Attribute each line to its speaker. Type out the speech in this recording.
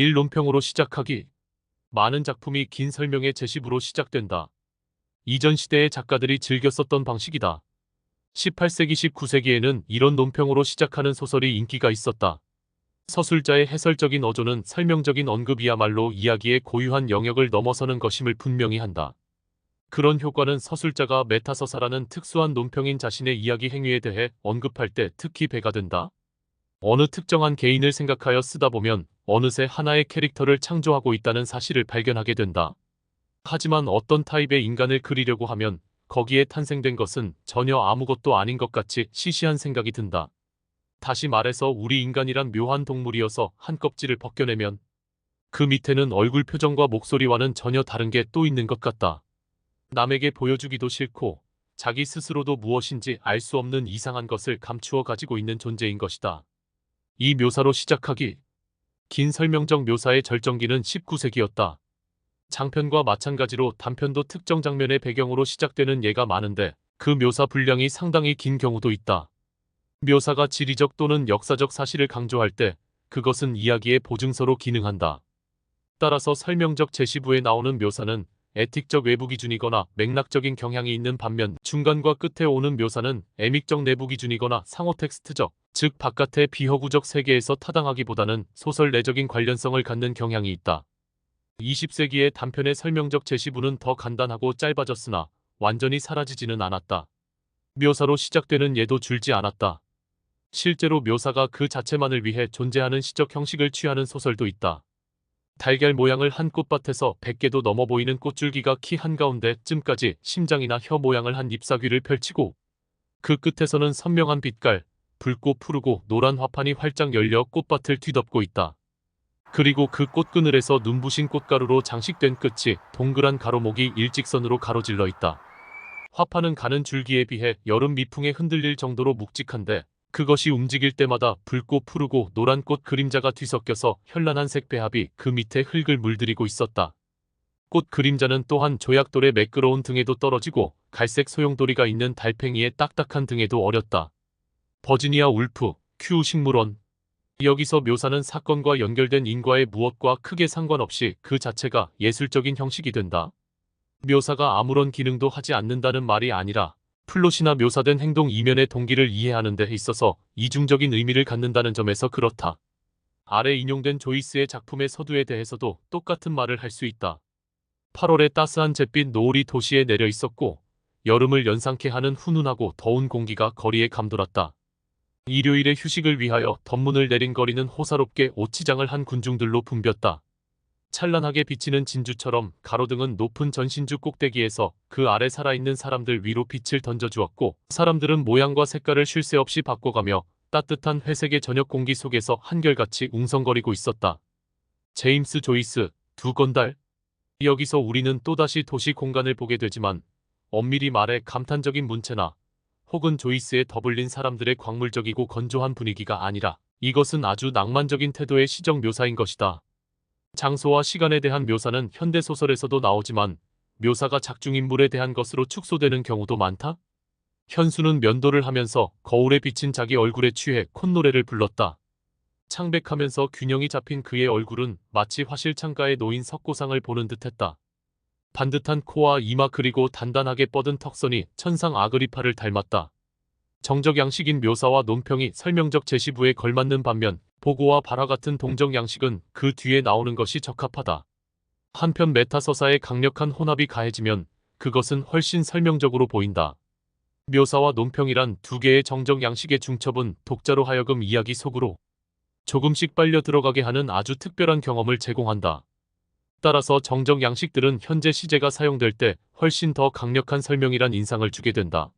Speaker 1: 1. 논평으로 시작하기. 많은 작품이 긴 설명의 제시부로 시작된다. 이전 시대의 작가들이 즐겨 썼던 방식이다. 18세기 19세기에는 이런 논평으로 시작하는 소설이 인기가 있었다. 서술자의 해설적인 어조는 설명적인 언급이야말로 이야기의 고유한 영역을 넘어서는 것임을 분명히 한다. 그런 효과는 서술자가 메타서사라는 특수한 논평인 자신의 이야기 행위에 대해 언급할 때 특히 배가 된다. 어느 특정한 개인을 생각하여 쓰다 보면 어느새 하나의 캐릭터를 창조하고 있다는 사실을 발견하게 된다. 하지만 어떤 타입의 인간을 그리려고 하면 거기에 탄생된 것은 전혀 아무것도 아닌 것 같이 시시한 생각이 든다. 다시 말해서 우리 인간이란 묘한 동물이어서 한 껍질을 벗겨내면 그 밑에는 얼굴 표정과 목소리와는 전혀 다른 게 또 있는 것 같다. 남에게 보여주기도 싫고 자기 스스로도 무엇인지 알 수 없는 이상한 것을 감추어 가지고 있는 존재인 것이다. 이 묘사로 시작하기. 긴 설명적 묘사의 절정기는 19세기였다. 장편과 마찬가지로 단편도 특정 장면의 배경으로 시작되는 예가 많은데 그 묘사 분량이 상당히 긴 경우도 있다. 묘사가 지리적 또는 역사적 사실을 강조할 때 그것은 이야기의 보증서로 기능한다. 따라서 설명적 제시부에 나오는 묘사는 에틱적 외부 기준이거나 맥락적인 경향이 있는 반면 중간과 끝에 오는 묘사는 애믹적 내부 기준이거나 상호 텍스트적, 즉 바깥의 비허구적 세계에서 타당하기보다는 소설 내적인 관련성을 갖는 경향이 있다. 20세기의 단편의 설명적 제시부는 더 간단하고 짧아졌으나 완전히 사라지지는 않았다. 묘사로 시작되는 예도 줄지 않았다. 실제로 묘사가 그 자체만을 위해 존재하는 시적 형식을 취하는 소설도 있다. 달걀 모양을 한 꽃밭에서 100개도 넘어 보이는 꽃줄기가 키 한가운데쯤까지 심장이나 혀 모양을 한 잎사귀를 펼치고 그 끝에서는 선명한 빛깔, 붉고 푸르고 노란 화판이 활짝 열려 꽃밭을 뒤덮고 있다. 그리고 그 꽃그늘에서 눈부신 꽃가루로 장식된 끝이 동그란 가로목이 일직선으로 가로질러 있다. 화판은 가는 줄기에 비해 여름 미풍에 흔들릴 정도로 묵직한데 그것이 움직일 때마다 붉고 푸르고 노란 꽃 그림자가 뒤섞여서 현란한 색 배합이 그 밑에 흙을 물들이고 있었다. 꽃 그림자는 또한 조약돌의 매끄러운 등에도 떨어지고 갈색 소용돌이가 있는 달팽이의 딱딱한 등에도 어렸다. 버지니아 울프, 큐 식물원. 여기서 묘사는 사건과 연결된 인과의 무엇과 크게 상관없이 그 자체가 예술적인 형식이 된다. 묘사가 아무런 기능도 하지 않는다는 말이 아니라 플롯이나 묘사된 행동 이면의 동기를 이해하는 데 있어서 이중적인 의미를 갖는다는 점에서 그렇다. 아래 인용된 조이스의 작품의 서두에 대해서도 똑같은 말을 할 수 있다. 8월의 따스한 잿빛 노을이 도시에 내려 있었고 여름을 연상케 하는 훈훈하고 더운 공기가 거리에 감돌았다. 일요일의 휴식을 위하여 덧문을 내린 거리는 호사롭게 옷치장을 한 군중들로 붐볐다. 찬란하게 비치는 진주처럼 가로등은 높은 전신주 꼭대기에서 그 아래 살아있는 사람들 위로 빛을 던져주었고 사람들은 모양과 색깔을 쉴 새 없이 바꿔가며 따뜻한 회색의 저녁 공기 속에서 한결같이 웅성거리고 있었다. 제임스 조이스, 두 건달. 여기서 우리는 또다시 도시 공간을 보게 되지만 엄밀히 말해 감탄적인 문체나 혹은 조이스의 더블린 사람들의 광물적이고 건조한 분위기가 아니라 이것은 아주 낭만적인 태도의 시적 묘사인 것이다. 장소와 시간에 대한 묘사는 현대 소설에서도 나오지만 묘사가 작중인물에 대한 것으로 축소되는 경우도 많다. 현수는 면도를 하면서 거울에 비친 자기 얼굴에 취해 콧노래를 불렀다. 창백하면서 균형이 잡힌 그의 얼굴은 마치 화실 창가에 놓인 석고상을 보는 듯했다. 반듯한 코와 이마 그리고 단단하게 뻗은 턱선이 천상 아그리파를 닮았다. 정적 양식인 묘사와 논평이 설명적 제시부에 걸맞는 반면 보고와 발화 같은 동정 양식은 그 뒤에 나오는 것이 적합하다. 한편 메타서사의 강력한 혼합이 가해지면 그것은 훨씬 설명적으로 보인다. 묘사와 논평이란 두 개의 정적 양식의 중첩은 독자로 하여금 이야기 속으로 조금씩 빨려 들어가게 하는 아주 특별한 경험을 제공한다. 따라서 정적 양식들은 현재 시제가 사용될 때 훨씬 더 강력한 설명이란 인상을 주게 된다.